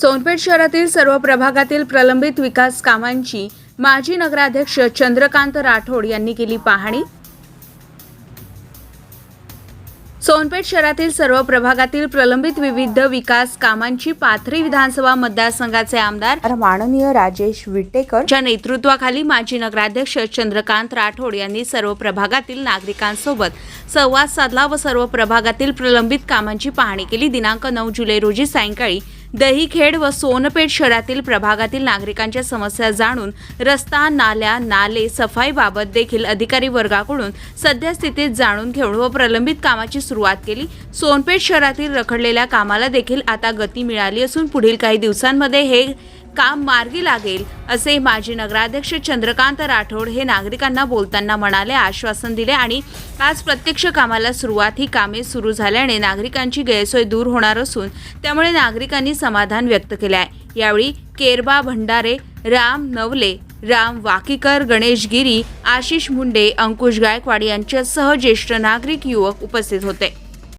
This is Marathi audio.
सोनपेठ शहरातील सर्व प्रभागातील प्रलंबित विकास कामांची माजी नगराध्यक्ष चंद्रकांत राठोड यांनी केली पाहणी. सोनपेठ शहरातील सर्व प्रभागातील प्रलंबित विविध विकास कामांची पाथरी विधानसभा मतदारसंघाचे आमदार माननीय राजेश विटेकर च्या नेतृत्वाखाली माजी नगराध्यक्ष चंद्रकांत राठोड यांनी सर्व प्रभागातील नागरिकांसोबत संवाद साधला व सर्व प्रभागातील प्रलंबित कामांची पाहणी केली. दिनांक नऊ जुलै रोजी सायंकाळी दहीखेड व सोनपेठ शहरातील प्रभागातील नागरिकांच्या समस्या जाणून रस्ता नाल्या नाले सफाईबाबत देखील अधिकारी वर्गाकडून सद्यस्थितीत जाणून घेऊन व प्रलंबित कामाची सुरुवात केली. सोनपेठ शहरातील रखडलेल्या कामाला देखील आता गती मिळाली असून पुढील काही दिवसांमध्ये हे काम मार्गी लागेल असे माजी नगराध्यक्ष चंद्रकांत राठोड हे नागरिकांना बोलताना म्हणाले आश्वासन दिले आणि आज प्रत्यक्ष कामाला सुरुवात ही कामे सुरू झाल्याने नागरिकांची गैरसोय दूर होणार असून त्यामुळे नागरिकांनी समाधान व्यक्त केले आहे. यावेळी केरबा भंडारे राम नवले राम वाकीकर गणेश गिरी आशिष मुंडे अंकुश गायकवाड यांच्यासह ज्येष्ठ नागरिक युवक उपस्थित होते.